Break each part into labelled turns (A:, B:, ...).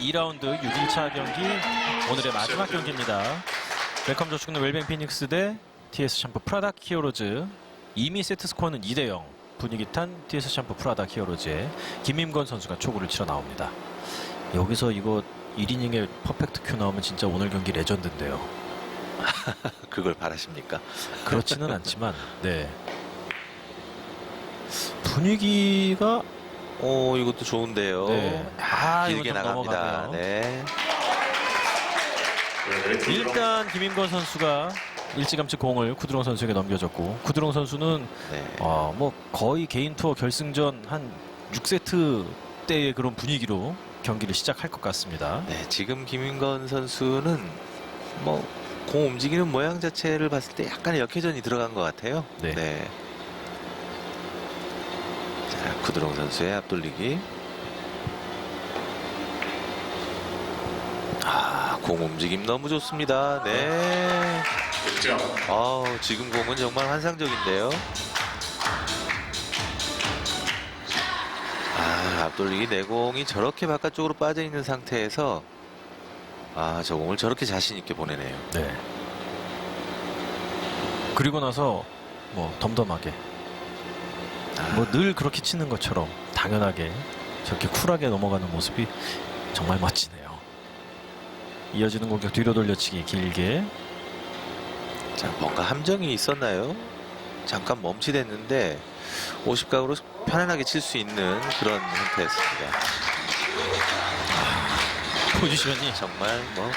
A: 2라운드 6일차 경기 오늘의 마지막 경기입니다. 웰컴 저축는 웰뱅 피닉스 대 TS 샴푸 프라다 히어로즈 이미 세트 스코어는 2대 0 분위기 탄 TS 샴푸 프라다 히어로즈의 김임건 선수가 초구를 치러 나옵니다. 여기서 이거 1이닝에 퍼펙트 큐 나오면 진짜 오늘 경기 레전드인데요.
B: 그걸 바라십니까?
A: 그렇지는 않지만 네 분위기가
B: 오 이것도 좋은데요.
A: 네. 아, 이거
B: 길게
A: 좀
B: 나갑니다.
A: 넘어가네요.
B: 네.
A: 일단 김임건 선수가 일찌감치 공을 쿠드롱 선수에게 넘겨줬고 쿠드롱 선수는
B: 네.
A: 어, 뭐 거의 개인 투어 결승전 한 6세트 때의 그런 분위기로 경기를 시작할 것 같습니다.
B: 네, 지금 김인건 선수는 뭐 공 움직이는 모양 자체를 봤을 때 약간의 역회전이 들어간 것 같아요.
A: 네.
B: 자, 구드롱 선수의 앞돌리기. 아, 공 움직임 너무 좋습니다. 네. 아우, 지금 공은 정말 환상적인데요. 아, 앞돌리기 내공이 저렇게 바깥쪽으로 빠져 있는 상태에서 아, 저 공을 저렇게 자신 있게 보내네요.
A: 네. 그리고 나서 뭐 덤덤하게
B: 아,
A: 뭐 늘 그렇게 치는 것처럼 당연하게 저렇게 쿨하게 넘어가는 모습이 정말 멋지네요. 이어지는 공격 뒤로 돌려치기 길게
B: 자, 뭔가 함정이 있었나요? 잠깐 멈칫했는데 50각으로 편안하게 칠 수 있는 그런 형태였습니다.
A: 포지션이
B: 정말 뭐.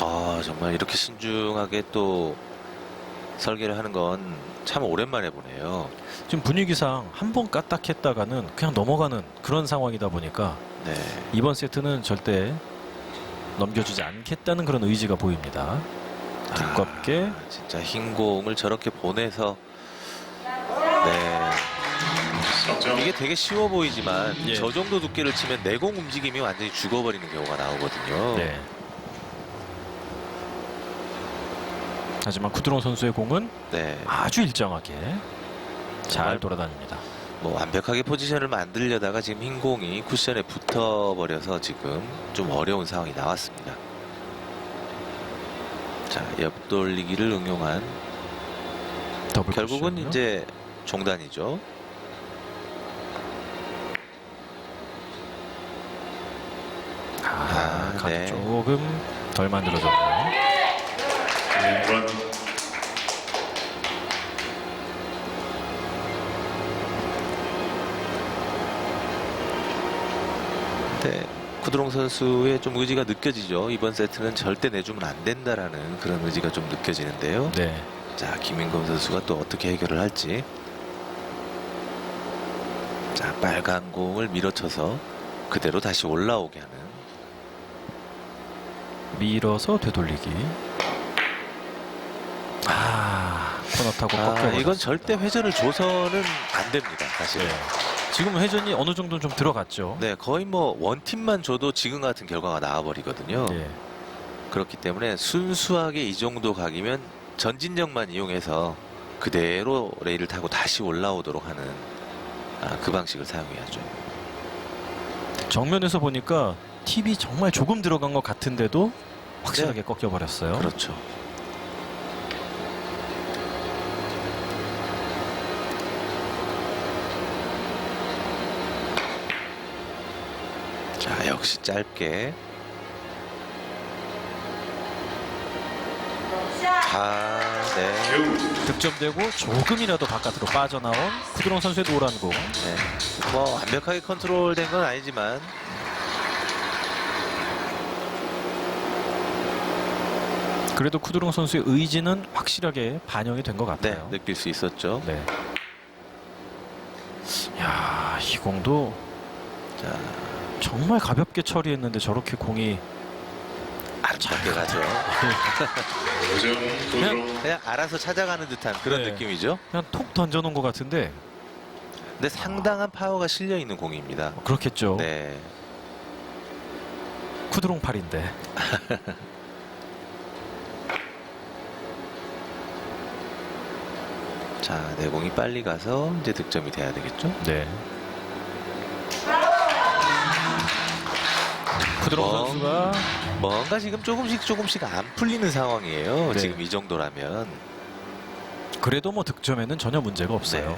B: 아, 정말 이렇게 신중하게 또 설계를 하는 건 참 오랜만에 보네요.
A: 지금 분위기상 한 번 까딱했다가는 그냥 넘어가는 그런 상황이다 보니까
B: 네.
A: 이번 세트는 절대 넘겨주지 않겠다는 그런 의지가 보입니다. 두껍게
B: 아, 진짜 흰 공을 저렇게 보내서 네. 이게 되게 쉬워 보이지만
A: 예.
B: 저 정도 두께를 치면 내공 움직임이 완전히 죽어버리는 경우가 나오거든요.
A: 네. 하지만 쿠드롱 선수의 공은
B: 네.
A: 아주 일정하게 잘
B: 정말
A: 돌아다닙니다.
B: 뭐 완벽하게 포지션을 만들려다가 지금 흰 공이 쿠션에 붙어버려서 지금 좀 어려운 상황이 나왔습니다. 자, 옆돌리기를 응용한
A: 더블
B: 결국은
A: 쿠션이요.
B: 이제 종단이죠.
A: 아,
B: 아,
A: 각이
B: 네.
A: 조금 덜 만들어졌네요.
B: 네, 쿠드롱 선수의 좀 의지가 느껴지죠. 이번 세트는 절대 내주면 안 된다라는 그런 의지가 좀 느껴지는데요.
A: 네.
B: 자, 김인검 선수가 또 어떻게 해결을 할지. 자, 빨간 공을 밀어쳐서 그대로 다시 올라오게 하는.
A: 밀어서 되돌리기. 아, 코너 타고
B: 아,
A: 꺾여
B: 이건 절대 회전을 줘서는 안 됩니다, 사실.
A: 네. 지금 회전이 어느 정도 좀 들어갔죠.
B: 네, 거의 뭐 원팀만 줘도 지금 같은 결과가 나와버리거든요.
A: 네.
B: 그렇기 때문에 순수하게 이 정도 각이면 전진력만 이용해서 그대로 레일을 타고 다시 올라오도록 하는 아, 그 방식을 사용해야죠.
A: 정면에서 보니까 팁이 정말 조금 들어간 것 같은데도 확실하게 꺾여 버렸어요.
B: 그렇죠. 자, 역시 짧게. 아, 네.
A: 득점되고 조금이라도 바깥으로 빠져나온 쿠드롱 선수의 노란 공.
B: 네. 뭐 완벽하게 컨트롤된 건 아니지만
A: 그래도 쿠드롱 선수의 의지는 확실하게 반영이 된 것
B: 네,
A: 같아요.
B: 느낄 수 있었죠.
A: 네. 야, 이 공도
B: 자,
A: 정말 가볍게 처리했는데 저렇게 공이
B: 아름답게 가죠.
A: 그냥,
B: 그냥 알아서 찾아가는 듯한 그런
A: 네.
B: 느낌이죠.
A: 그냥 톡 던져놓은 것 같은데
B: 근데 상당한 파워가 실려 있는 공입니다.
A: 뭐 그렇겠죠.
B: 네.
A: 쿠드롱 팔인데.
B: 자, 내공이 빨리 가서 이제 득점이 돼야 되겠죠.
A: 네.
B: 뭐.
A: 선수가
B: 뭔가 지금 조금씩 조금씩 안 풀리는 상황이에요.
A: 네.
B: 지금 이 정도라면.
A: 그래도 뭐 득점에는 전혀 문제가 없어요.
B: 네.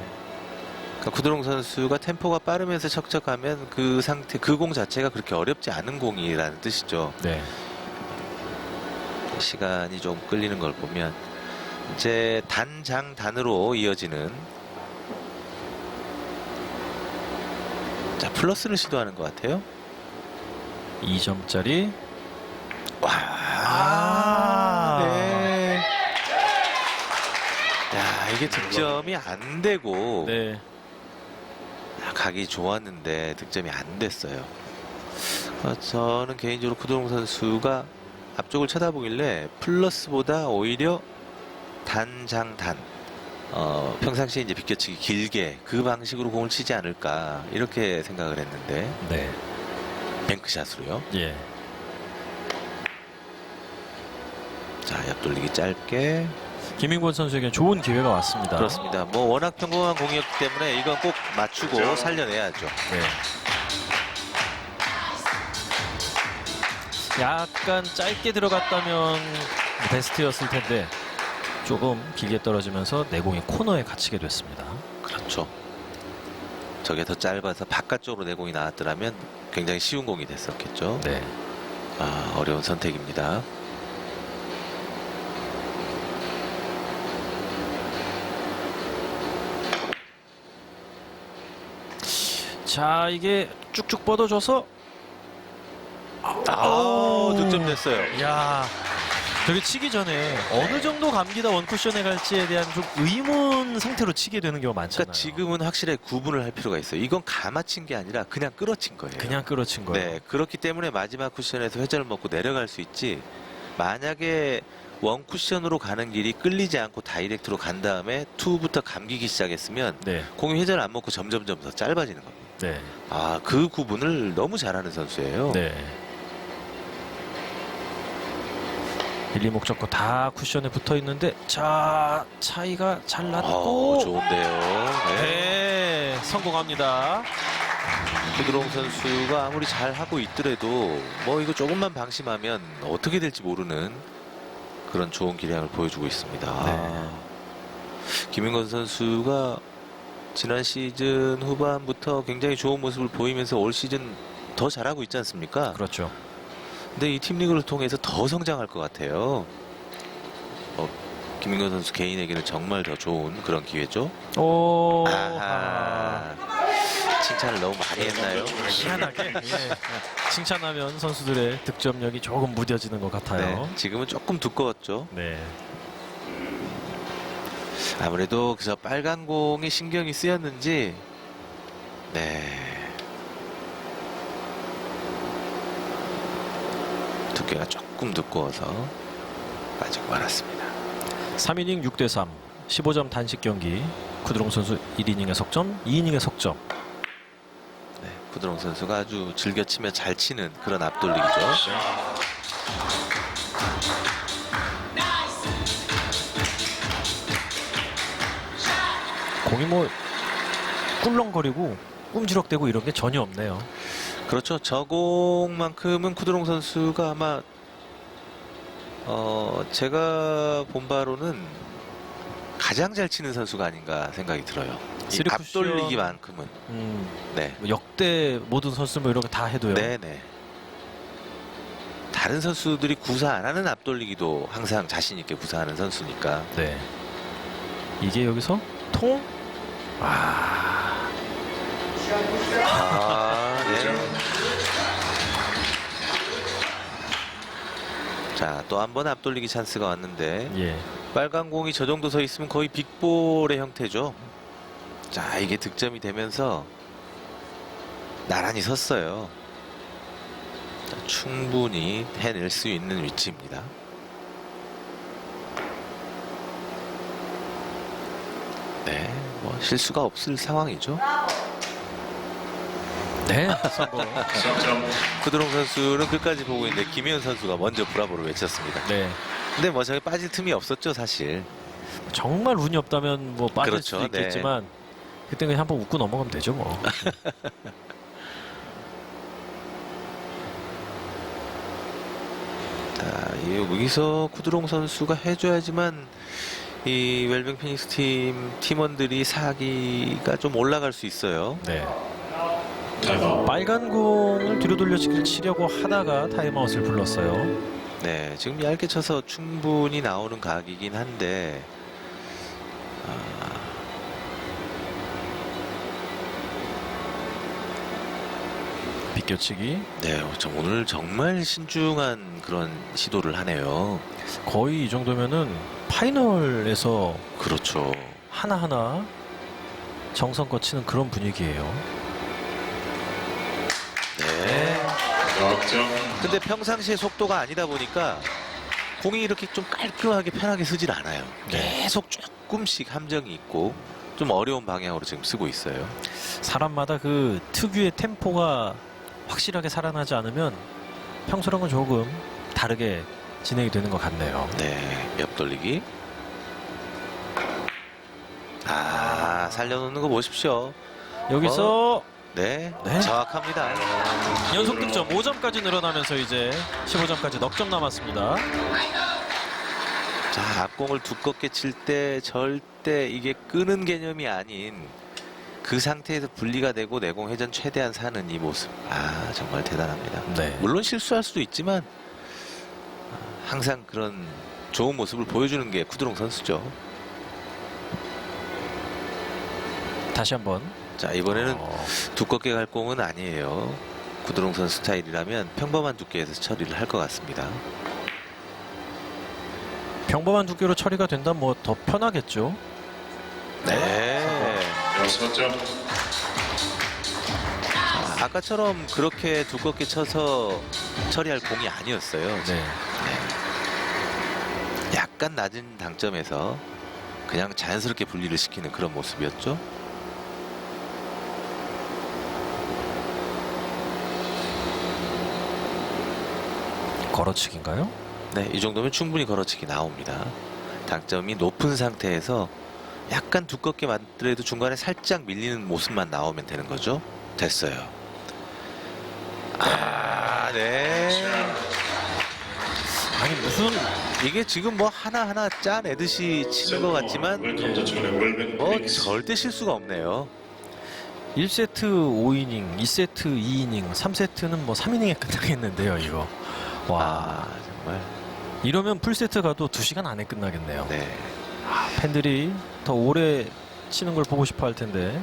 B: 그러니까 구드롱 선수가 템포가 빠르면서 척척하면 그 상태, 그 공 자체가 그렇게 어렵지 않은 공이라는 뜻이죠.
A: 네.
B: 시간이 좀 끌리는 걸 보면 이제 단장 단으로 이어지는 자 플러스를 시도하는 것 같아요.
A: 2점짜리
B: 와,
A: 아.
B: 네. 야 이게 득점이 안 되고
A: 네.
B: 아, 각이 좋았는데 득점이 안 됐어요. 어, 저는 개인적으로 구도롱 선수가 앞쪽을 쳐다보길래 플러스보다 오히려 단장단 어, 평상시에 이제 비껴치기 길게 그 방식으로 공을 치지 않을까 이렇게 생각을 했는데
A: 네.
B: 뱅크샷으로요.
A: 예.
B: 자 옆 돌리기 짧게
A: 김인권 선수에게 좋은 기회가 왔습니다.
B: 그렇습니다. 뭐 워낙 평범한 공이었기 때문에 이건 꼭 맞추고 살려내야죠.
A: 네. 약간 짧게 들어갔다면 베스트였을 텐데 조금 길게 떨어지면서 내공이 코너에 갇히게 됐습니다.
B: 그렇죠. 저게 더 짧아서 바깥쪽으로 내공이 나왔더라면 굉장히 쉬운 공이 됐었겠죠.
A: 네.
B: 아, 어려운 선택입니다.
A: 자 이게 쭉쭉 뻗어줘서
B: 아, 득점 됐어요.
A: 야 저게 치기 전에 어느 정도 감기다 원쿠션에 갈지에 대한 좀 의문 상태로 치게 되는 경우가 많잖아요.
B: 그러니까 지금은 확실하게 구분을 할 필요가 있어요. 이건 감아친 게 아니라 그냥 끌어친 거예요.
A: 그냥 끌어친 거예요.
B: 네, 그렇기 때문에 마지막 쿠션에서 회전을 먹고 내려갈 수 있지. 만약에 원 쿠션으로 가는 길이 끌리지 않고 다이렉트로 간 다음에 투부터 감기기 시작했으면
A: 네,
B: 공이 회전을 안 먹고 점점점 더 짧아지는 겁니다.
A: 네,
B: 아, 그 구분을 너무 잘하는 선수예요.
A: 네. 1, 2목 잡고 다 쿠션에 붙어 있는데 자 차이가 잘 났고
B: 어, 좋은데요. 네.
A: 네 성공합니다.
B: 부드러운 선수가 아무리 잘 하고 있더라도 뭐 이거 조금만 방심하면 어떻게 될지 모르는 그런 좋은 기량을 보여주고 있습니다.
A: 네.
B: 김인건 선수가 지난 시즌 후반부터 굉장히 좋은 모습을 보이면서 올 시즌 더 잘하고 있지 않습니까?
A: 그렇죠.
B: 근데 이 팀 리그를 통해서 더 성장할 것 같아요. 어, 김인건 선수 개인에게는 정말 더 좋은 그런 기회죠.
A: 오
B: 아하. 칭찬을 너무 많이 했나요?
A: 희한하게 예. 칭찬하면 선수들의 득점력이 조금 무뎌지는 것 같아요.
B: 네, 지금은 조금 두꺼웠죠.
A: 네.
B: 아무래도 그저 빨간 공에 신경이 쓰였는지, 네. 두께가 조금 두꺼워서 빠지고 말았습니다.
A: 3이닝 6대 3 15점 단식 경기 쿠드롱 선수 1이닝의 석점 2이닝의 석점
B: 네, 구드롱 선수가 아주 즐겨치며 잘 치는 그런 앞돌리기죠.
A: 공이 뭐 꿀렁거리고 꿈지럭대고 이런 게 전혀 없네요.
B: 그렇죠. 저공만큼은 쿠드롱 선수가 아마 어 제가 본 바로는 가장 잘 치는 선수가 아닌가 생각이 들어요. 이
A: 쓰리 쿠션.
B: 앞돌리기만큼은
A: 음,
B: 네,
A: 뭐 역대 모든 선수 뭐 이런 거 다 해도요.
B: 네네. 다른 선수들이 구사 안 하는 앞돌리기도 항상 자신 있게 구사하는 선수니까.
A: 네. 이게 여기서 통? 아,
B: 아, 자, 또 한 번 앞돌리기 찬스가 왔는데
A: 예.
B: 빨간 공이 저 정도 서 있으면 거의 빅볼의 형태죠. 자, 이게 득점이 되면서 나란히 섰어요. 자, 충분히 해낼 수 있는 위치입니다. 네, 뭐 실수가 없을 상황이죠.
A: 네. 성공.
B: 쿠드롱 선수는 끝까지 보고 있는데 김희연 선수가 먼저 브라보를 외쳤습니다.
A: 네.
B: 근데 뭐 저기 빠질 틈이 없었죠, 사실.
A: 정말 운이 없다면 뭐 빠질
B: 그렇죠.
A: 수도 있겠지만 그때 그냥 한번 웃고 넘어가면 되죠 뭐.
B: 이 여기서 쿠드롱 선수가 해줘야지만 이 웰빙 피닉스 팀 팀원들이 사기가 좀 올라갈 수 있어요.
A: 네. 빨간 공을 뒤로 돌려치려고 하다가 타임아웃을 불렀어요.
B: 네, 지금 얇게 쳐서 충분히 나오는 각이긴 한데
A: 비껴치기
B: 네, 좀 오늘 정말 신중한 그런 시도를 하네요.
A: 거의 이 정도면은 파이널에서
B: 그렇죠.
A: 하나하나 정성껏 치는 그런 분위기예요.
B: 근데 평상시의 속도가 아니다 보니까 공이 이렇게 좀 깔끔하게 편하게 쓰질 않아요.
A: 네.
B: 계속 조금씩 함정이 있고 좀 어려운 방향으로 지금 쓰고 있어요.
A: 사람마다 그 특유의 템포가 확실하게 살아나지 않으면 평소랑은 조금 다르게 진행이 되는 것 같네요.
B: 네, 옆 돌리기. 아, 살려놓는 거 보십시오.
A: 여기서
B: 네,
A: 네.
B: 정확합니다.
A: 연속 득점 5점까지 늘어나면서 이제 15점까지 넉 점 남았습니다.
B: 자, 앞공을 두껍게 칠 때 절대 이게 끄는 개념이 아닌 그 상태에서 분리가 되고 내공 회전 최대한 사는 이 모습. 아, 정말 대단합니다.
A: 네.
B: 물론 실수할 수도 있지만 항상 그런 좋은 모습을 보여주는 게 쿠드롱 선수죠.
A: 다시 한번
B: 자, 이번에는
A: 어,
B: 두껍게 갈 공은 아니에요. 구드롱 선수 스타일이라면 평범한 두께에서 처리를 할 것 같습니다.
A: 평범한 두께로 처리가 된다면 뭐 더 편하겠죠.
B: 네.
C: 여섯 점
B: 아, 아까처럼 그렇게 두껍게 쳐서 처리할 공이 아니었어요.
A: 네.
B: 약간 낮은 당점에서 그냥 자연스럽게 분리를 시키는 그런 모습이었죠.
A: 걸어치기인가요?
B: 네, 이 정도면 충분히 걸어치기 나옵니다. 당점이 높은 상태에서 약간 두껍게 만들어도 중간에 살짝 밀리는 모습만 나오면 되는 거죠. 됐어요. 아, 네.
A: 아니 무슨
B: 이게 지금 뭐 하나 하나 짜내듯이 치는 것 같지만 뭐. 절대 실수가 없네요.
A: 1세트 5이닝, 2세트 2이닝, 3세트는 뭐 3이닝에 끝나겠는데요, 이거. 와,
B: 아, 정말.
A: 이러면 풀세트 가도 2시간 안에 끝나겠네요.
B: 네.
A: 팬들이 더 오래 치는 걸 보고 싶어 할 텐데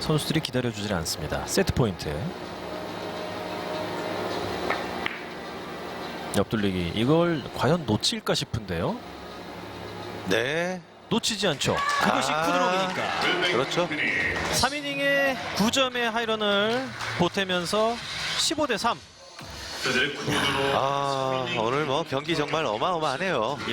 A: 선수들이 기다려주질 않습니다. 세트 포인트. 옆돌리기 이걸 과연 놓칠까 싶은데요.
B: 네.
A: 놓치지 않죠. 그것이
B: 아.
A: 쿠드록이니까.
B: 그렇죠.
C: 피닉스.
A: 3이닝에 9점의 하이런을 보태면서 15대 3.
B: 아, 오늘 뭐 경기 정말 어마어마하네요.